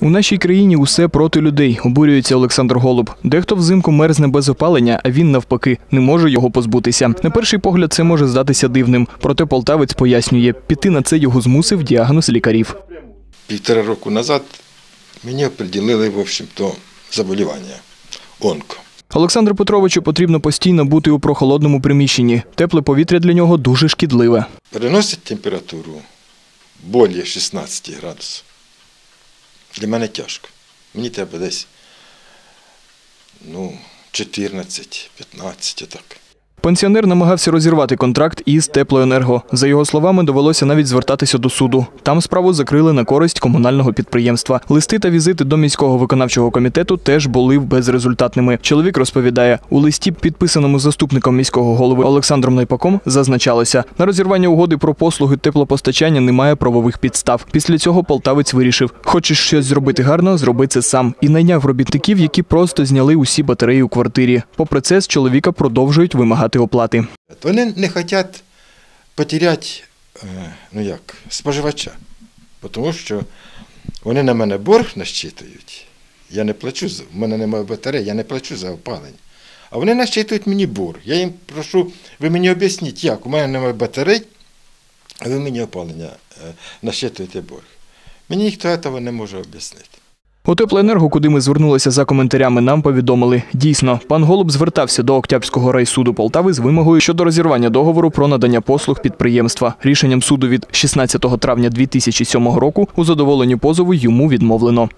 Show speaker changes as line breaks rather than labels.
У нашій країні усе проти людей, обурюється Олександр Голуб. Дехто взимку мерзне без опалення, а він навпаки не може його позбутися. На перший погляд це може здатися дивним. Проте полтавець пояснює, піти на це його змусив діагноз лікарів.
Півтора року назад мені оприділили, в общем-то, заболівання онко.
Олександру Петровичу потрібно постійно бути у прохолодному приміщенні. Тепле повітря для нього дуже шкідливе.
Переносить температуру більше 16 градусів. Для мене тяжко. Мені треба десь ну, 14, 15, отак.
Пенсіонер намагався розірвати контракт із теплоенерго. За його словами, довелося навіть звертатися до суду. Там справу закрили на користь комунального підприємства. Листи та візити до міського виконавчого комітету теж були безрезультатними. Чоловік розповідає, у листі, підписаному заступником міського голови Олександром Найпаком, зазначалося, на розірвання угоди про послуги теплопостачання немає правових підстав. Після цього полтавець вирішив: хочеш щось зробити гарно, зроби це сам. І найняв робітників, які просто зняли усі батареї у квартирі. Попри це, з чоловіка продовжують вимагати оплати.
Вони не хочуть потеряти, е, ну як, споживача. Тому що вони на мене борг насчитують. Я не плачу, в мене немає батареї, я не плачу за опалення. А вони насчитують мені борг. Я їм прошу, ви мені об'ясніть, як, у мене немає батарей, а ви мені опалення е, насчитуєте борг. Мені ніхто цього не може об'яснити.
У теплоенерго, куди ми звернулися за коментарями, нам повідомили. Дійсно, пан Голуб звертався до Октябрського райсуду Полтави з вимогою щодо розірвання договору про надання послуг підприємства. Рішенням суду від 16 травня 2007 року у задоволенні позову йому відмовлено.